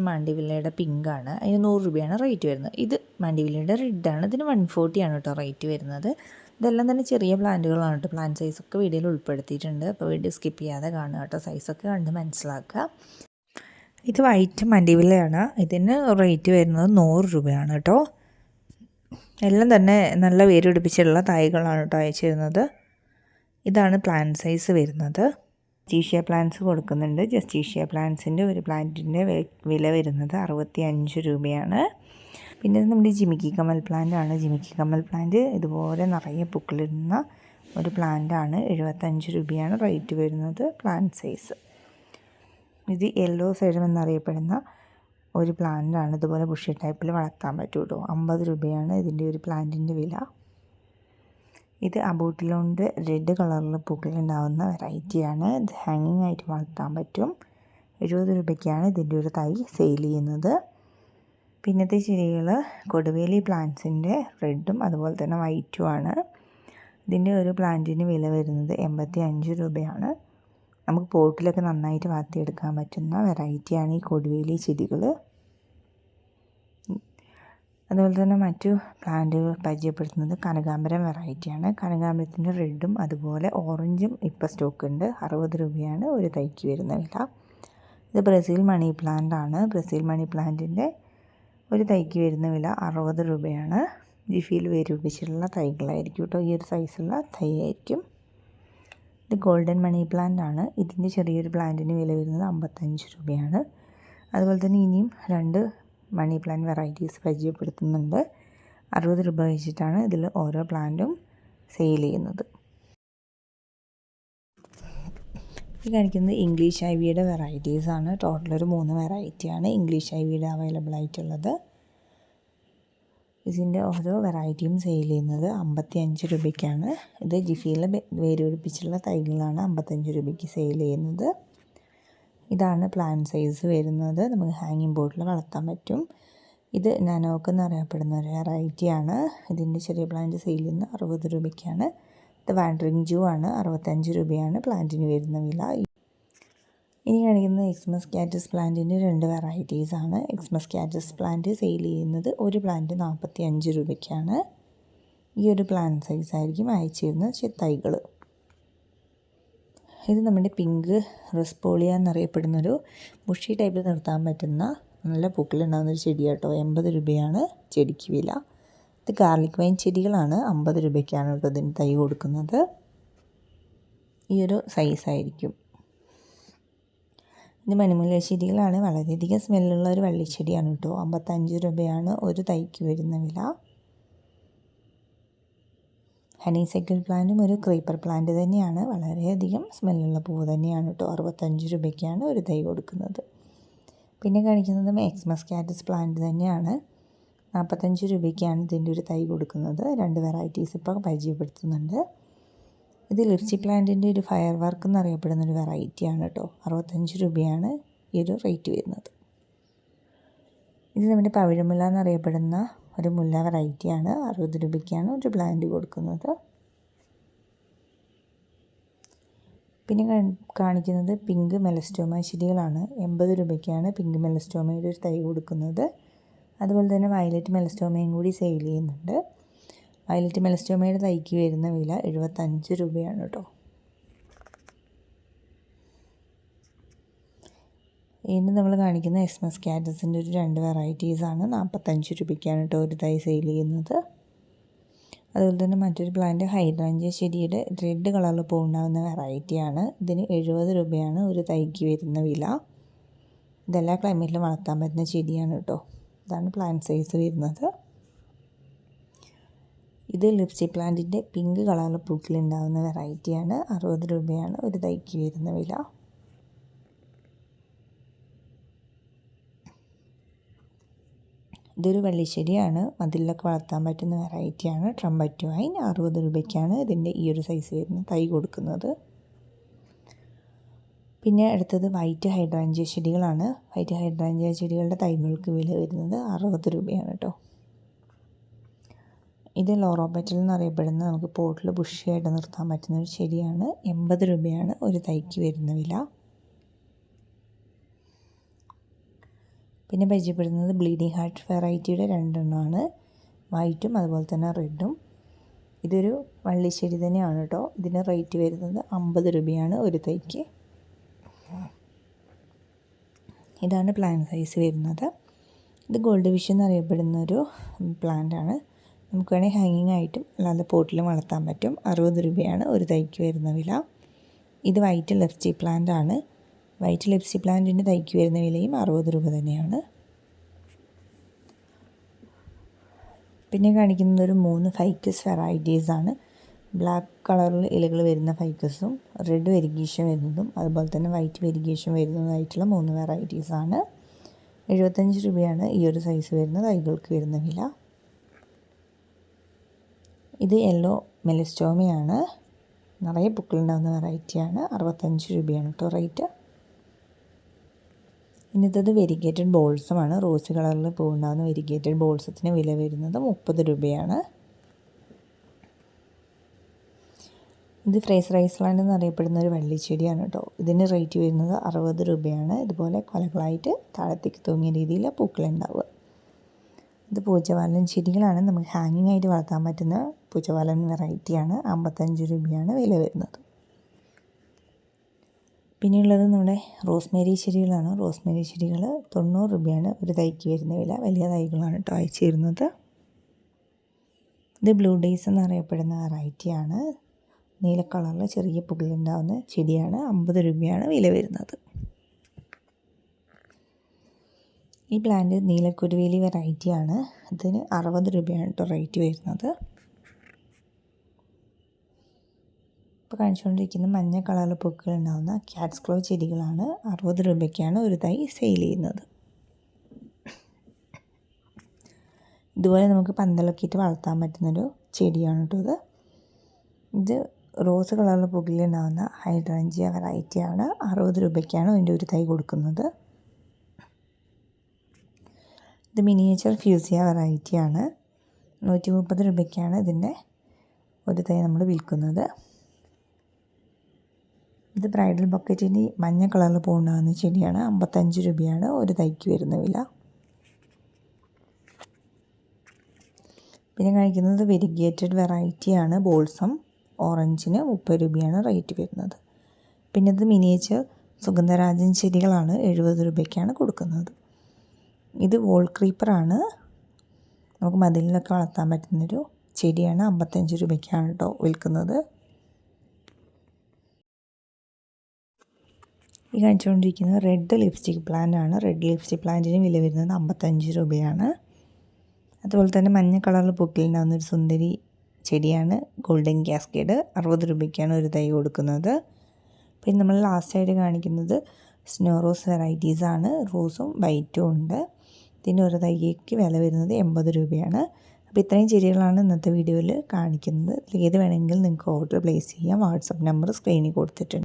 മാണ്ടിവില്ലയുടെ ആണ് അതിന് നൂറ് രൂപയാണ് റേറ്റ് വരുന്നത്. ഇത് മാണ്ടിവില്ലയുടെ റെഡാണ്. ഇതിന് വൺ ഫോർട്ടിയാണ് കേട്ടോ റേറ്റ് വരുന്നത്. ഇതെല്ലാം തന്നെ ചെറിയ പ്ലാന്റുകളാണ് കേട്ടോ. പ്ലാന്റ് സൈസൊക്കെ വീഡിയോയിൽ ഉൾപ്പെടുത്തിയിട്ടുണ്ട്. അപ്പോൾ വീഡിയോ സ്കിപ്പ് ചെയ്യാതെ കാണുക കേട്ടോ. സൈസൊക്കെ കണ്ട് മനസ്സിലാക്കുക. ഇത് വൈറ്റ് മണ്ടിവില്ലയാണ്. ഇതിന് റേറ്റ് വരുന്നത് നൂറ് രൂപയാണ് കേട്ടോ. എല്ലാം തന്നെ നല്ല വേര് പിടിപ്പിച്ചുള്ള തൈകളാണ് കേട്ടോ അയച്ചു തരുന്നത് ഇതാണ് പ്ലാന്റ് സൈസ് വരുന്നത്. ജസ്റ്റീഷ്യ പ്ലാന്റ്സ് കൊടുക്കുന്നുണ്ട്. ജസ്റ്റീഷ്യ പ്ലാന്റ്സിന്റെ ഒരു പ്ലാന്റിന്റെ വില വരുന്നത് അറുപത്തി അഞ്ച് രൂപയാണ്. പിന്നെ നമ്മുടെ ജിമിക്കി കമൽ പ്ലാന്റ് ആണ്. ജിമിക്കി കമൽ പ്ലാന്റ് ഇതുപോലെ നിറയെ പൂക്കളിടുന്ന ഒരു പ്ലാന്റ് ആണ്. എഴുപത്തഞ്ച് രൂപയാണ് റേറ്റ് വരുന്നത് പ്ലാന്റ് സൈസ് ഇത് യെല്ലോ സൈഡം എന്നറിയപ്പെടുന്ന ഒരു പ്ലാന്റ് ആണ്. ഇതുപോലെ ബുഷി ടൈപ്പിൽ വളർത്താൻ പറ്റുള്ളൂ അമ്പത് രൂപയാണ് ഇതിന്റെ ഒരു പ്ലാന്റിന്റെ വില. ഇത് അബൂട്ടിലോണ്ട്. റെഡ് കളറിൽ പൂക്കളുണ്ടാവുന്ന വെറൈറ്റിയാണ് ഇത് ഹാങ്ങിങ് ആയിട്ട് വളർത്താൻ പറ്റും. എഴുപത് രൂപയ്ക്കാണ് ഇതിന്റെ ഒരു തൈ സെയിൽ ചെയ്യുന്നത്. പിന്നത്തെ ചെടികൾ കൊടുവേലി പ്ലാന്റ്സിന്റെ റെഡും അതുപോലെ തന്നെ വൈറ്റുമാണ് ഇതിന്റെ ഒരു പ്ലാന്റിന് വില വരുന്നത് എൺപത്തി അഞ്ച് രൂപയാണ്. നമുക്ക് പോട്ടിലൊക്കെ നന്നായിട്ട് വളർത്തിയെടുക്കാൻ പറ്റുന്ന വെറൈറ്റിയാണ് ഈ കൊടുവേലി ചെടികൾ. അതുപോലെ തന്നെ മറ്റു പ്ലാന്റുകൾ പരിചയപ്പെടുത്തുന്നത് കനകാമ്പരം വെറൈറ്റിയാണ് കനകാമ്പരത്തിന്റെ റെഡും അതുപോലെ ഓറഞ്ചും ഇപ്പോൾ സ്റ്റോക്ക് ഉണ്ട്. അറുപത് രൂപയാണ് ഒരു തൈക്ക് വരുന്ന വില. ഇത് ബ്രസീൽ മണി പ്ലാന്റ് ആണ്. ബ്രസീൽ മണി പ്ലാന്റിന്റെ ഒരു തൈക്ക് വരുന്ന വില അറുപത് രൂപയാണ്. ജിഫിയിൽ വേരൂപിച്ചിട്ടുള്ള തൈകളായിരിക്കും കേട്ടോ. ഈ ഒരു സൈസുള്ള തൈ ആയിരിക്കും ഇത് ഗോൾഡൻ മണി പ്ലാന്റ് ആണ്. ഇതിന്റെ ചെറിയൊരു പ്ലാന്റിന് വില വരുന്നത് അമ്പത്തഞ്ച് രൂപയാണ്. അതുപോലെ തന്നെ ഇനിയും രണ്ട് മണി പ്ലാന്റ് വെറൈറ്റീസ് പരിചയപ്പെടുത്തുന്നുണ്ട്. അറുപത് രൂപ വെച്ചിട്ടാണ് ഇതിൽ ഓരോ പ്ലാന്റും സെയിൽ ചെയ്യുന്നത്. ഈ കാണിക്കുന്നത് ഇംഗ്ലീഷ് ഐ വിയുടെ വെറൈറ്റീസ് ആണ്. ടോട്ടൽ ഒരു മൂന്ന് വെറൈറ്റിയാണ് ഇംഗ്ലീഷ് ഐ വിയുടെ അവൈലബിൾ ആയിട്ടുള്ളത്. ഇതിന്റെ ഓരോ വെറൈറ്റിയും സെയിൽ ചെയ്യുന്നത് അമ്പത്തി അഞ്ച് രൂപയ്ക്കാണ്. ഇത് ജിഫിയിലെ വേര് പിടിപ്പിച്ചുള്ള തൈകളാണ് അമ്പത്തഞ്ച് രൂപയ്ക്ക് സെയിൽ ചെയ്യുന്നത്. ഇതാണ് പ്ലാൻ സൈസ് വരുന്നത്. നമുക്ക് ഹാങ്ങിങ് ബോർഡിൽ വളർത്താൻ പറ്റും. ഇത് നാനോക്ക് എന്നറിയപ്പെടുന്ന ഒരു വെറൈറ്റിയാണ് ഇതിന്റെ ചെറിയ പ്ലാന്റ് സെയിൽ നിന്ന് അറുപത് രൂപയ്ക്കാണ്. ഇത് വാൻഡറിങ് ജൂ ആണ്. അറുപത്തഞ്ച് രൂപയാണ് പ്ലാന്റിന് വരുന്ന വില. ഇനി കാണിക്കുന്ന എക്സ്മസ് കാറ്റസ് പ്ലാന്റിന്റെ രണ്ട് വെറൈറ്റീസ് ആണ്. എക്സ്മസ് കാറ്റസ് പ്ലാന്റ് സെയിൽ ചെയ്യുന്നത് ഒരു പ്ലാന്റ് നാൽപ്പത്തി അഞ്ച് രൂപയ്ക്കാണ്. ഈ ഒരു പ്ലാന്റ് സൈസ് ആയിരിക്കും അയച്ചു തരുന്ന തൈകൾ ഇത് നമ്മുടെ പിങ്ക് റെസ്പോളിയ എന്നറിയപ്പെടുന്നൊരു മുഷി ടൈപ്പിൽ നിർത്താൻ പറ്റുന്ന നല്ല പൂക്കളുണ്ടാകുന്ന ഒരു കേട്ടോ എൺപത് രൂപയാണ് ചെടിക്ക് വില. ഇത് ഗാർലിക് വൈൻ ചെടികളാണ് അമ്പത് രൂപയ്ക്കാണ് കേട്ടോ ഇതിന് തൈ കൊടുക്കുന്നത്. ഈ ഒരു സൈസായിരിക്കും ഇത് മണിമുല്ല ചെടികളാണ്. വളരെയധികം സ്മെല്ലുള്ള ഒരു വള്ളിച്ചെടിയാണ് കേട്ടോ. അമ്പത്തഞ്ച് രൂപയാണ് ഒരു തൈക്ക് വരുന്ന വില. ഹണി സൈക്കിൾ പ്ലാന്റും ഒരു ക്രീപ്പർ പ്ലാന്റ് തന്നെയാണ്. വളരെയധികം സ്മെല്ലുള്ള പൂവ് തന്നെയാണ് കേട്ടോ. അറുപത്തഞ്ച് രൂപയ്ക്കാണ് ഒരു തൈ കൊടുക്കുന്നത്. പിന്നെ കാണിക്കുന്നത് എക്സ്മസ് കാറ്റസ് പ്ലാന്റ് തന്നെയാണ്. നാൽപ്പത്തഞ്ച് രൂപയ്ക്കാണ് ഇതിന്റെ ഒരു തൈ കൊടുക്കുന്നത്. രണ്ട് വെറൈറ്റീസ് ഇപ്പോൾ പരിചയപ്പെടുത്തുന്നുണ്ട്. ഇത് ലിപ്സി പ്ലാന്റിന്റെ ഒരു ഫയർ വർക്ക് എന്നറിയപ്പെടുന്ന ഒരു വെറൈറ്റിയാണ് കേട്ടോ. അറുപത്തഞ്ച് രൂപയാണ് ഈ ഒരു റേറ്റ് വരുന്നത്. ഇത് നമ്മുടെ പവിഴമുല എന്നറിയപ്പെടുന്ന ഒരു മുല്ല വെറൈറ്റിയാണ് അറുപത് രൂപയ്ക്കാണ് ഒരു പ്ലാന്റ് കൊടുക്കുന്നത്. പിന്നെ കാണിക്കുന്നത് പിങ്ക് മെലസ്റ്റോമ ചെടികളാണ്. എൺപത് രൂപയ്ക്കാണ് പിങ്ക് മെലസ്റ്റോമയുടെ ഒരു തൈ കൊടുക്കുന്നത്. അതുപോലെ തന്നെ വയലറ്റ് മെലസ്റ്റോമയും കൂടി സെയിൽ ചെയ്യുന്നുണ്ട്. വയലറ്റ് മെലസ്റ്റോമയുടെ തൈക്ക് വരുന്ന വില എഴുപത്തഞ്ച് രൂപയാണ് കേട്ടോ. വീണ്ടും നമ്മൾ കാണിക്കുന്ന എസ്മസ് കാറ്റസിന്റെ ഒരു രണ്ട് വെറൈറ്റീസാണ് നാൽപ്പത്തഞ്ച് രൂപയ്ക്കാണ് കേട്ടോ ഒരു തൈ സെയിൽ ചെയ്യുന്നത്. അതുപോലെ തന്നെ മറ്റൊരു പ്ലാന്റ് ഹൈഡ്രാഞ്ച ചെടിയുടെ റെഡ് കളറിൽ പൂവുണ്ടാകുന്ന വെറൈറ്റിയാണ് ഇതിന് എഴുപത് രൂപയാണ് ഒരു തൈക്ക് വരുന്ന വില. ഇതെല്ലാ ക്ലൈമറ്റിലും വളർത്താൻ പറ്റുന്ന ചെടിയാണ് കേട്ടോ ഇതാണ് പ്ലാന്റ് സൈസ് വരുന്നത്. ഇത് ലിപ്സി പ്ലാന്റിന്റെ പിങ്ക് കളറിൽ പൂക്കളുണ്ടാകുന്ന വെറൈറ്റിയാണ് അറുപത് രൂപയാണ് ഒരു തൈക്ക് വരുന്ന വില. ഇതൊരു വെള്ളിച്ചെടിയാണ്. മതിലൊക്കെ വളർത്താൻ പറ്റുന്ന വെറൈറ്റിയാണ്. ട്രംബറ്റ് വൈൻ അറുപത് രൂപയ്ക്കാണ് ഇതിന്റെ ഈ ഒരു സൈസ് വരുന്ന തൈ കൊടുക്കുന്നത്. പിന്നെ അടുത്തത് വൈറ്റ് ഹൈഡ്രാഞ്ചിയ ചെടികളാണ്. വൈറ്റ് ഹൈഡ്രാഞ്ചിയ ചെടികളുടെ തൈകൾക്ക് വില വരുന്നത് അറുപത് രൂപയാണ് കേട്ടോ ഇത് ലോറോബറ്റൽ എന്നറിയപ്പെടുന്ന നമുക്ക് പോട്ടിൽ ബുഷിയായിട്ട് നിർത്താൻ പറ്റുന്ന ഒരു ചെടിയാണ്. എൺപത് രൂപയാണ് ഒരു തൈക്ക് വരുന്ന വില. പിന്നെ പരിചയപ്പെടുന്നത് ബ്ലീഡിങ് ഹാർട്ട് വെറൈറ്റിയുടെ രണ്ടെണ്ണമാണ്. വൈറ്റും അതുപോലെ തന്നെ റെഡും. ഇതൊരു വള്ളിശ്ശേരി തന്നെയാണ് കേട്ടോ. ഇതിന് റേറ്റ് വരുന്നത് അമ്പത് രൂപയാണ് ഒരു തൈക്ക്. ഇതാണ് പ്ലാൻ സൈസ് വരുന്നത്. ഇത് ഗോൾഡ് വിഷ് എന്നറിയപ്പെടുന്ന ഒരു പ്ലാന്റ് ആണ്. നമുക്ക് വേണമെങ്കിൽ ഹാങ്ങിങ് ആയിട്ടും അല്ലാതെ പോട്ടിലും വളർത്താൻ പറ്റും. അറുപത് രൂപയാണ് ഒരു തൈക്ക് വരുന്ന വില. ഇത് വൈറ്റ് ലെഫ്റ്റി പ്ലാന്റ് ആണ്. വൈറ്റ് ലിപ്സി പ്ലാന്റിന് തൈക്ക് വരുന്ന വിലയും അറുപത് രൂപ തന്നെയാണ്. പിന്നെ കാണിക്കുന്നത് ഒരു മൂന്ന് ഫൈക്കസ് വെറൈറ്റീസ് ആണ്. ബ്ലാക്ക് കളറിൽ ഇലകൾ വരുന്ന ഫൈക്കസും റെഡ് വെരിഗേഷൻ വരുന്നതും അതുപോലെ തന്നെ വൈറ്റ് വെരിഗേഷൻ വരുന്നതായിട്ടുള്ള മൂന്ന് വെറൈറ്റീസ് ആണ്. എഴുപത്തഞ്ച് രൂപയാണ് ഈ ഒരു സൈസ് വരുന്ന തൈകൾക്ക് വരുന്ന വില. ഇത് യെല്ലോ മെലിസ്റ്റോമയാണ് നിറയെ പൂക്കളുണ്ടാകുന്ന വെറൈറ്റിയാണ് അറുപത്തഞ്ച് രൂപയാണ് കേട്ടോ റേറ്റ് ഇന്നത്തത് വെരിഗേറ്റഡ് ബോൾസുമാണ്. റോസ് കളറിൽ പൂവുണ്ടാകുന്ന വെരിഗേറ്റഡ് ബോൾസത്തിന് വില വരുന്നത് മുപ്പത് രൂപയാണ്. ഇത് ഫ്രൈസ് റൈസ് ലാൻഡ് എന്നറിയപ്പെടുന്ന ഒരു വള്ളിച്ചെടിയാണ് കേട്ടോ ഇതിന് റേറ്റ് വരുന്നത് അറുപത് രൂപയാണ്. ഇതുപോലെ കൊലകളായിട്ട് താഴത്തേക്ക് തൂങ്ങിയ രീതിയിൽ പൂക്കളുണ്ടാവുക. ഇത് പൂച്ചവാലൻ ചെടികളാണ്. നമുക്ക് ഹാങ്ങിങ് ആയിട്ട് വളർത്താൻ പറ്റുന്ന പൂച്ചവാലൻ വെറൈറ്റിയാണ്. അമ്പത്തഞ്ച് രൂപയാണ് വില വരുന്നത്. പിന്നെയുള്ളത് നമ്മുടെ റോസ്മേരി ചെടികളാണ്. റോസ്മേരി ചെടികൾ തൊണ്ണൂറ് രൂപയാണ്. ഒരു തൈക്ക് വരുന്ന വില. വലിയ തൈകളാണ് കേട്ടോ അയച്ചിരുന്നത്. ഇത് ബ്ലൂ ഡേയ്സ് എന്നറിയപ്പെടുന്ന വെറൈറ്റിയാണ് നീല കളറിൽ ചെറിയ പുകളുണ്ടാകുന്ന ചെടിയാണ്. അമ്പത് രൂപയാണ് വില വരുന്നത്. ഈ പ്ലാന്റ് നീലക്കുരുവേലി വെറൈറ്റിയാണ് ഇതിന് അറുപത് രൂപയാണ് കേട്ടോ റേറ്റ് വരുന്നത്. ഇപ്പോൾ കാണിച്ചുകൊണ്ടിരിക്കുന്ന മഞ്ഞ കളറിൽ പൂക്കൾ ഉണ്ടാകുന്ന ക്യാറ്റ്സ് ക്ലോ ചെടികളാണ്. അറുപത് രൂപയ്ക്കാണ് ഒരു തൈ സെയിൽ ചെയ്യുന്നത്. ഇതുപോലെ നമുക്ക് പന്തലൊക്കെ ഇട്ട് വളർത്താൻ പറ്റുന്നൊരു ചെടിയാണ് കേട്ടോ ഇത്. ഇത് റോസ് കളറിൽ പൂക്കളിലുണ്ടാകുന്ന ഹൈഡ്രാഞ്ചിയ വെറൈറ്റിയാണ് അറുപത് രൂപയ്ക്കാണ് അതിന്റെ ഒരു തൈ കൊടുക്കുന്നത്. ഇത് മിനിയേച്ചർ ഫ്യൂസിയ വെറൈറ്റിയാണ് നൂറ്റി മുപ്പത് രൂപയ്ക്കാണ് ഇതിന്റെ ഒരു തൈ നമ്മൾ വിൽക്കുന്നത്. ഇത് ബ്രൈഡൽ ബക്കറ്റിന് മഞ്ഞ കളറിൽ പോകുന്ന ചെടിയാണ്. അമ്പത്തഞ്ച് രൂപയാണ്. ഒരു തൈക്ക് വരുന്ന വില. പിന്നെ കഴിക്കുന്നത് വെരിഗേറ്റഡ് വെറൈറ്റിയാണ് ബോൾസം. ഓറഞ്ചിന് മുപ്പത് രൂപയാണ് റേറ്റ് വരുന്നത്. പിന്നെ ഇത് മിനിയേച്ചർ സുഗന്ധരാജൻ ചെടികളാണ് എഴുപത് രൂപയ്ക്കാണ് കൊടുക്കുന്നത്. ഇത് വോൾ ക്രീപ്പറാണ്. നമുക്ക് മതിലിലൊക്കെ വളർത്താൻ പറ്റുന്നൊരു ചെടിയാണ്. അമ്പത്തഞ്ച് രൂപയ്ക്കാണ് കേട്ടോ വിൽക്കുന്നത്. ഈ കാണിച്ചുകൊണ്ടിരിക്കുന്നത് റെഡ് ലിപ്സ്റ്റിക് പ്ലാന്റ് ആണ്. റെഡ് ലിപ്സ്റ്റിക് പ്ലാന്റിന് വില വരുന്നത് അമ്പത്തഞ്ച് രൂപയാണ്. അതുപോലെ തന്നെ മഞ്ഞ കളറിൽ പൂക്കളുണ്ടാകുന്ന ഒരു സുന്ദരി ചെടിയാണ്. ഗോൾഡൻ കാസ്കേഡ് അറുപത് രൂപയ്ക്കാണ് ഒരു തൈ കൊടുക്കുന്നത്. പിന്നെ നമ്മൾ ലാസ്റ്റായിട്ട് കാണിക്കുന്നത് സ്നോ റോസ് വെറൈറ്റീസാണ് റോസും വൈറ്റും ഉണ്ട്. ഇതിന് ഒരു തൈക്ക് വില വരുന്നത് എൺപത് രൂപയാണ്. അപ്പോൾ ഇത്രയും ചെടികളാണ് ഇന്നത്തെ വീഡിയോയിൽ കാണിക്കുന്നത്. ഏത് വേണമെങ്കിൽ നിങ്ങൾക്ക് ഓർഡർ പ്ലേസ് ചെയ്യാം. വാട്സപ്പ് നമ്പർ സ്ക്രീനിൽ കൊടുത്തിട്ടുണ്ട്.